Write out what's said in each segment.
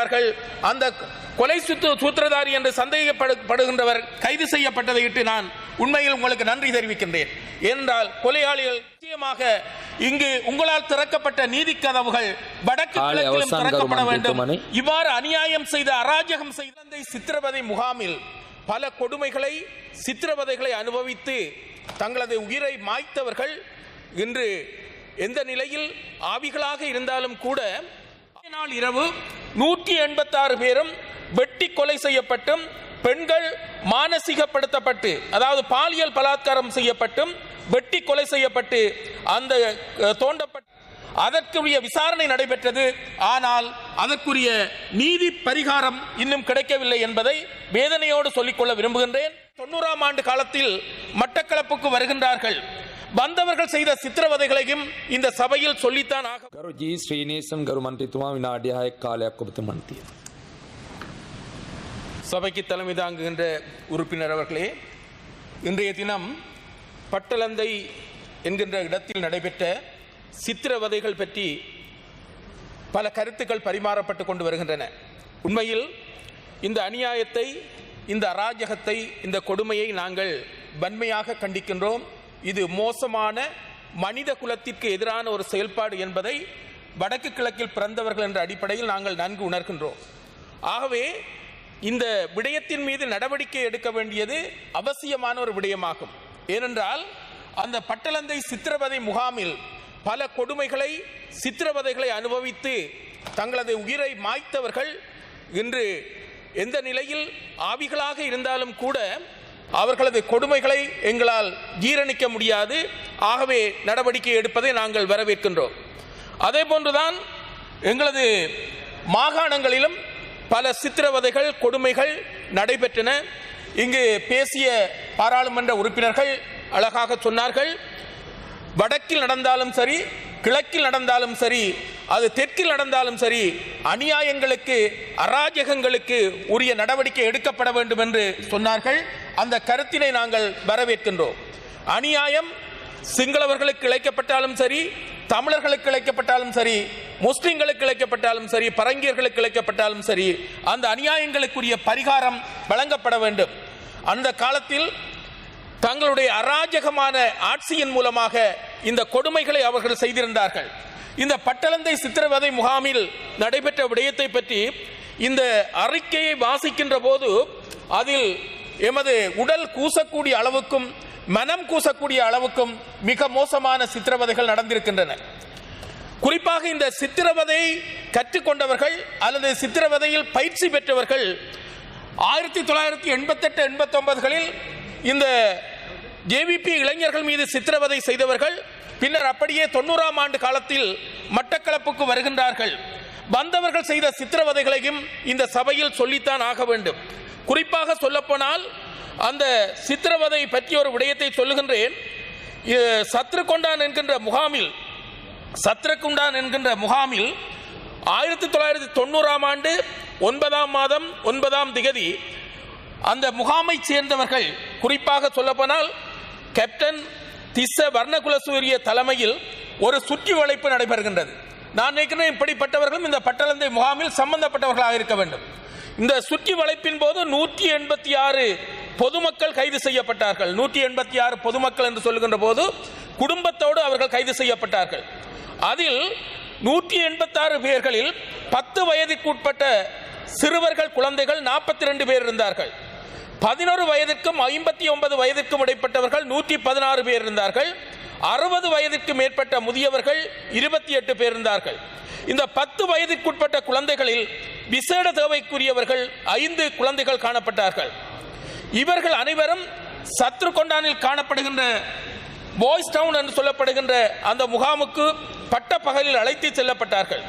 செய்தார்கள் அந்த கொலை சுத்து சூத்திரதாரி என்று சந்தேகப்படுகின்றவர் கைது செய்யப்பட்டதை இட்டு நான் உண்மையில் உங்களுக்கு நன்றி தெரிவிக்கின்றேன். ஏனென்றால் கொலையாளிகள் நிச்சயமாக இங்கு உங்களால் திறக்கப்பட்ட நீதி கதவுகள் வடக்கு கிழக்கிலும் திறக்கப்பட வேண்டும். இவ்வாறு அநியாயம் செய்த அராஜகம் செய்த சித்திரவதை முகாமில் பல கொடுமைகளை சித்திரவதைகளை அனுபவித்து தங்களது உயிரை மாய்த்தவர்கள் இன்று எந்த நிலையில் ஆவிகளாக இருந்தாலும் கூட நாள் இரவு நூற்றி எண்பத்தாறு பேரும் வெட்டி கொலை செய்யப்பட்டும் பெண்கள் மானசீகப்படுத்தப்பட்டு அதாவது பாலியல் பலாத்காரம் செய்யப்பட்டும் வெட்டி கொலை செய்யப்பட்டு அந்த தோண்டப்பட்ட அதற்குரிய விசாரணை நடைபெற்றது. ஆனால் அதற்குரிய நீதி பரிகாரம் இன்னும் கிடைக்கவில்லை என்பதை வேதனையோடு சொல்லிக்கொள்ள விரும்புகின்றேன். தொண்ணூறாம் ஆண்டு காலத்தில் மட்டக்களப்புக்கு வருகின்றார்கள். வந்தவர்கள் செய்த சித்திரவதைகளையும் இந்த சபையில் சொல்லித்தான் ஆக கருஜி ஸ்ரீநேசம் கருமன்றித்துவா வினாடியாக காலையாக கொடுத்து மன்றிய சபைக்கு தலைமை தாங்குகின்ற உறுப்பினர் அவர்களே இன்றைய தினம் பட்டலந்தை என்கின்ற இடத்தில் நடைபெற்ற சித்திரவதைகள் பற்றி பல கருத்துக்கள் பரிமாறப்பட்டு கொண்டு வருகின்றன. உண்மையில் இந்த அநியாயத்தை இந்த அராஜகத்தை இந்த கொடுமையை நாங்கள் வன்மையாக கண்டிக்கின்றோம். இது மோசமான மனித குலத்திற்கு எதிரான ஒரு செயல்பாடு என்பதை வடக்கு கிழக்கில் பிறந்தவர்கள் என்ற அடிப்படையில் நாங்கள் நன்கு உணர்கின்றோம். ஆகவே இந்த விடயத்தின் மீது நடவடிக்கை எடுக்க வேண்டியது அவசியமான ஒரு விடயமாகும். ஏனென்றால் அந்த பட்டலந்தை சித்திரவதை முகாமில் பல கொடுமைகளை சித்திரவதைகளை அனுபவித்து தங்களது உயிரை மாய்த்தவர்கள் இன்று எந்த நிலையில் ஆவிகளாக இருந்தாலும் கூட அவர்களது கொடுமைகளை எங்களால் ஜீரணிக்க முடியாது. ஆகவே நடவடிக்கை எடுப்பதை நாங்கள் வரவேற்கின்றோம். அதே போன்றுதான் எங்களது மாகாணங்களிலும் பல சித்திரவதைகள் கொடுமைகள் நடைபெற்றன. இங்கு பேசிய பாராளுமன்ற உறுப்பினர்கள் அழகாக சொன்னார்கள். வடக்கில் நடந்தாலும் சரி கிழக்கில் நடந்தாலும் சரி அது தெற்கில் நடந்தாலும் சரி அநியாயங்களுக்கு அராஜகங்களுக்கு உரிய நடவடிக்கை எடுக்கப்பட வேண்டும் என்று சொன்னார்கள். அந்த கருத்தினை நாங்கள் வரவேற்கின்றோம். அநியாயம் சிங்களவர்களுக்கு இழைக்கப்பட்டாலும் சரி தமிழர்களுக்கு இழைக்கப்பட்டாலும் சரி முஸ்லிம்களுக்கு இழைக்கப்பட்டாலும் சரி பரங்கியர்களுக்கு இழைக்கப்பட்டாலும் சரி அந்த அநியாயங்களுக்குரிய பரிகாரம் வழங்கப்பட வேண்டும். அந்த காலத்தில் தங்களுடைய அராஜகமான ஆட்சியின் மூலமாக இந்த கொடுமைகளை அவர்கள் செய்திருந்தார்கள். இந்த பட்டளந்தை சித்திரவதை முகாமில் நடைபெற்ற விடயத்தை பற்றி இந்த அறிக்கையை வாசிக்கின்ற போது அதில் எமது உடல் கூசக்கூடிய அளவுக்கும் மனம் கூசக்கூடிய அளவுக்கும் மிக மோசமான சித்திரவதைகள் நடந்திருக்கின்றன. குறிப்பாக இந்த சித்திரவதை கற்றுக்கொண்டவர்கள் அல்லது சித்திரவதையில் பயிற்சி பெற்றவர்கள் ஆயிரத்தி தொள்ளாயிரத்தி எண்பத்தெட்டு எண்பத்தொன்பதுகளில் இந்த ஜேவிபி இளைஞர்கள் மீது சித்திரவதை செய்தவர்கள் பின்னர் அப்படியே தொண்ணூறாம் ஆண்டு காலத்தில் மட்டக்களப்புக்கு வருகின்றார்கள். வந்தவர்கள் செய்த சித்திரவதைகளையும் இந்த சபையில் சொல்லித்தான் ஆக வேண்டும். குறிப்பாக சொல்லப்போனால் அந்த சித்திரவதை பற்றி ஒரு விடயத்தை சொல்லுகின்றேன். இ- சத்ருகொண்டான் என்கின்ற முகாமில் சத்ருகுண்டான் என்கின்ற முகாமில் ஆயிரத்தி தொள்ளாயிரத்தி தொண்ணூறாம் ஆண்டு ஒன்பதாம் மாதம் ஒன்பதாம் திகதி அந்த முகாமைச் சேர்ந்தவர்கள் குறிப்பாக சொல்லப்போனால் கேப்டன் திஸ்ஸ வர்ணகுலசூரிய தலைமையில் ஒரு சுற்றி வளைப்பு நடைபெறுகின்றது. நான் நினைக்கிறேன் இப்படிப்பட்டவர்களும் இந்த பட்டளந்தை முகாமில் சம்பந்தப்பட்டவர்களாக இருக்க வேண்டும். இந்த சுற்றி வளைப்பின் போது நூற்றி எண்பத்தி ஆறு பொதுமக்கள் கைது செய்யப்பட்டார்கள். நூற்றி எண்பத்தி ஆறு பொதுமக்கள் என்று சொல்லுகின்ற போது குடும்பத்தோடு அவர்கள் கைது செய்யப்பட்டார்கள். அதில் நூற்றி எண்பத்தாறு பேர்களில் பத்து வயதுக்குட்பட்ட சிறுவர்கள் குழந்தைகள் நாற்பத்தி ரெண்டு பேர் இருந்தார்கள். பதினொரு வயதிற்கும் ஐம்பத்தி ஒன்பது வயதிற்கும் இடைப்பட்டவர்கள் நூற்றி பதினாறு பேர் இருந்தார்கள். அறுபது வயதிற்கு மேற்பட்ட முதியவர்கள் இருபத்தி எட்டு பேர் இருந்தார்கள். இந்த பத்து வயதிற்குட்பட்ட குழந்தைகளில் விசேட தேவைக்குரியவர்கள் ஐந்து குழந்தைகள் காணப்பட்டார்கள். இவர்கள் அனைவரும் சத்ருகொண்டானில் காணப்படுகின்ற பாய்ஸ் டவுன் என்று சொல்லப்படுகின்ற அந்த முகாமுக்கு பட்ட பகலில் அழைத்து செல்லப்பட்டார்கள்.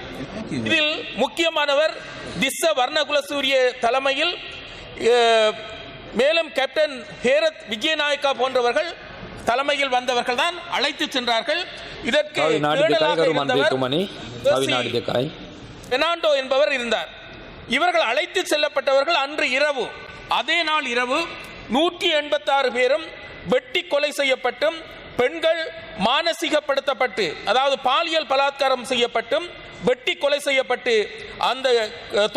இதில் முக்கியமானவர் திஸ்ஸ வர்ணகுலசூரிய தலைமையில் மேலும் கேப்டன் ஹேரத் விஜயநாயக்கா போன்றவர்கள் தலைமையில் வந்தவர்கள் தான் அழைத்து சென்றார்கள். இதற்கு பெனாண்டோ என்பவர் இருந்தார். இவர்கள் அழைத்து செல்லப்பட்டவர்கள் அன்று இரவு. அதே நாள் இரவு நூற்றி எண்பத்தாறு பேரும் வெட்டி கொலை செய்யப்பட்டும் பெண்கள் மானசீகப்படுத்தப்பட்டு அதாவது பாலியல் பலாத்காரம் செய்யப்பட்டும் வெட்டி கொலை செய்யப்பட்டு அந்த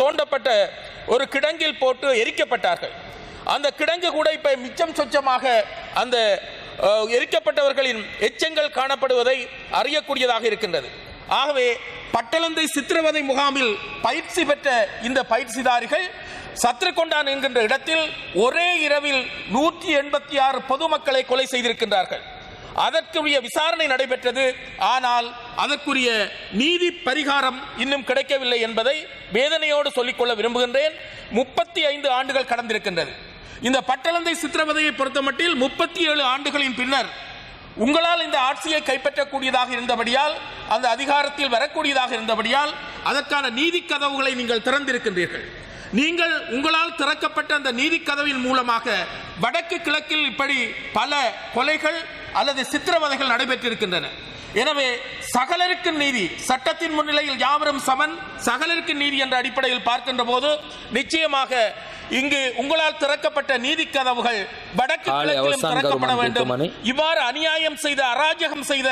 தோண்டப்பட்ட ஒரு கிடங்கில் போட்டு எரிக்கப்பட்டார்கள். அந்த கிடங்கு கூட இப்போ மிச்சம் சொச்சமாக அந்த எரிக்கப்பட்டவர்களின் எச்சங்கள் காணப்படுவதை அறியக்கூடியதாக இருக்கின்றது. ஆகவே பட்டளந்தை சித்திரவதை முகாமில் பயிற்சி பெற்ற இந்த பயிற்சிதாரிகள் சத்ருகொண்டான் என்கின்ற இடத்தில் ஒரே இரவில் நூற்றி எண்பத்தி ஆறு பொதுமக்களை கொலை செய்திருக்கின்றார்கள். அதற்குரிய விசாரணை நடைபெற்றது. ஆனால் அதற்குரிய நீதி பரிகாரம் இன்னும் கிடைக்கவில்லை என்பதை வேதனையோடு சொல்லிக்கொள்ள விரும்புகின்றேன். முப்பத்தி ஐந்து ஆண்டுகள் கடந்திருக்கின்றது. இந்த பட்டளந்தை சித்திரவதையை பொறுத்தமட்டில் முப்பத்தி ஏழு ஆண்டுகளின் பின்னர் உங்களால் இந்த ஆட்சியை கைப்பற்றக்கூடியதாக இருந்தபடியால் அந்த அதிகாரத்தில் வரக்கூடியதாக இருந்தபடியால் அதற்கான நீதி கதவுகளை நீங்கள் திறந்திருக்கின்றீர்கள். நீங்கள் உங்களால் திறக்கப்பட்ட அந்த நீதி கதவின் மூலமாக வடக்கு கிழக்கில் இப்படி பல கொலைகள் அல்லது சித்திரவதைகள் நடைபெற்றிருக்கின்றன. எனவே சகலருக்கு நீதி சட்டத்தின் முன்னிலையில் யாவரும் சமன் சகலருக்கு நீதி என்ற அடிப்படையில் பார்க்கின்ற போது நிச்சயமாக இங்கு உங்களால் திறக்கப்பட்ட நீதி கதவுகள் வடக்கு காலை கிழக்கிலும் திறக்கப்பட வேண்டும். இவ்வாறு அநியாயம் செய்த அராஜகம் செய்த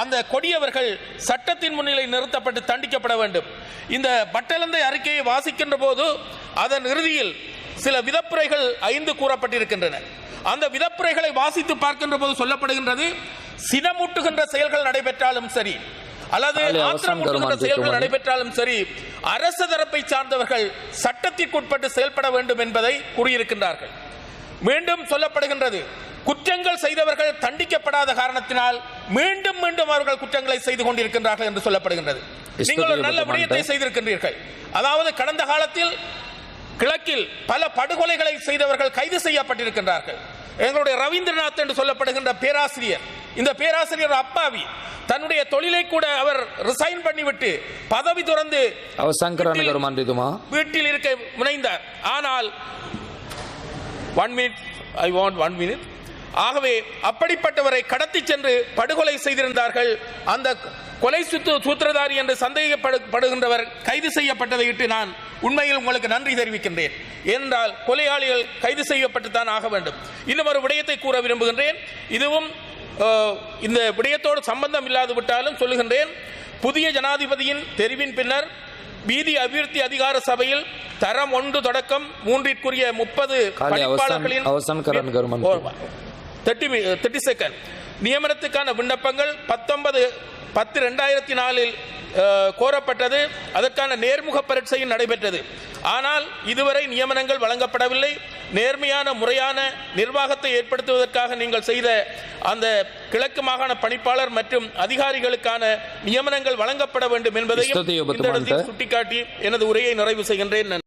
அந்த கொடியவர்கள் சட்டத்தின் முன்னிலை நிறுத்தப்பட்டு தண்டிக்கப்பட வேண்டும். இந்த பட்டலந்தை அறிக்கையை வாசிக்கின்ற போது அதன் இறுதியில் சில விதப்புரைகள் ஐந்து கூறப்பட்டிருக்கின்றன. அந்த விதப்புரைகளை வாசித்து பார்க்கின்ற போது சொல்லப்படுகின்றது சினமூட்டுகின்ற செயல்கள் நடைபெற்றாலும் சரி அல்லது கருமான் செயல்கள். நடைபெற்றாலும் சரி அரசு தரப்பை சார்ந்தவர்கள் சட்டத்திற்குட்பட்டு செயல்பட வேண்டும் என்பதை கூறியிருக்கின்றார்கள். மீண்டும் சொல்லப்படுகின்றது குற்றங்கள் செய்தவர்கள் தண்டிக்கப்படாத காரணத்தினால் மீண்டும் மீண்டும் அவர்கள் குற்றங்களை செய்து கொண்டிருக்கின்றார்கள் என்று சொல்லப்படுகின்றது. நீங்கள் ஒரு நல்ல விடயத்தை செய்திருக்கின்றீர்கள். அதாவது கடந்த காலத்தில் கிழக்கில் பல படுகொலைகளை செய்தவர்கள் கைது செய்யப்பட்டிருக்கின்றார்கள். எங்களுடைய ரவீந்திரநாத் என்று சொல்லப்படுகின்ற பேராசிரியர் இந்த பேராசிரியர் அப்பாவி தன்னுடைய தொழிலை கூட அவர் ரிசைன் பண்ணிவிட்டு பதவி துறந்து வீட்டில் இருக்க முனைந்தார் ஆனால் one minute I want one minute ஆகவே அப்படிப்பட்டவரை கடத்தி சென்று படுகொலை செய்திருந்தார்கள். அந்த கொலை சுத்து சூத்திரதாரி என்று சந்தேகப்படுகின்றவர் கைது செய்யப்பட்டதை விட்டு நான் உண்மையில் உங்களுக்கு நன்றி தெரிவிக்கின்றேன். என்றால் கொலையாளிகள் கைது செய்யப்பட்டு தான் ஆக வேண்டும். இன்னும் ஒரு விடயத்தை கூற விரும்புகின்றேன். இதுவும் இந்த விடயத்தோடு சம்பந்தம் இல்லாது விட்டாலும் சொல்லுகின்றேன் புதிய ஜனாதிபதியின் தெரிவின் பின்னர் வீதி அபிவிருத்தி அதிகார சபையில் தரம் ஒன்று தொடக்கம் மூன்றிற்குரிய முப்பது தேர்ட்டி தேர்ட்டி செகண்ட் நியமனத்துக்கான விண்ணப்பங்கள் பத்தொன்பது பத்து ரெண்டாயிரத்தி நாலில் கோரப்பட்டது. அதற்கான நேர்முக பரீட்சையும் நடைபெற்றது. ஆனால் இதுவரை நியமனங்கள் வழங்கப்படவில்லை. நேர்மையான முறையான நிர்வாகத்தை ஏற்படுத்துவதற்காக நீங்கள் செய்த அந்த கிழக்கு மாகாண பணிப்பாளர் மற்றும் அதிகாரிகளுக்கான நியமனங்கள் வழங்கப்பட வேண்டும் என்பதையும். சுட்டிக்காட்டி எனது உரையை நிறைவு செய்கின்றேன்.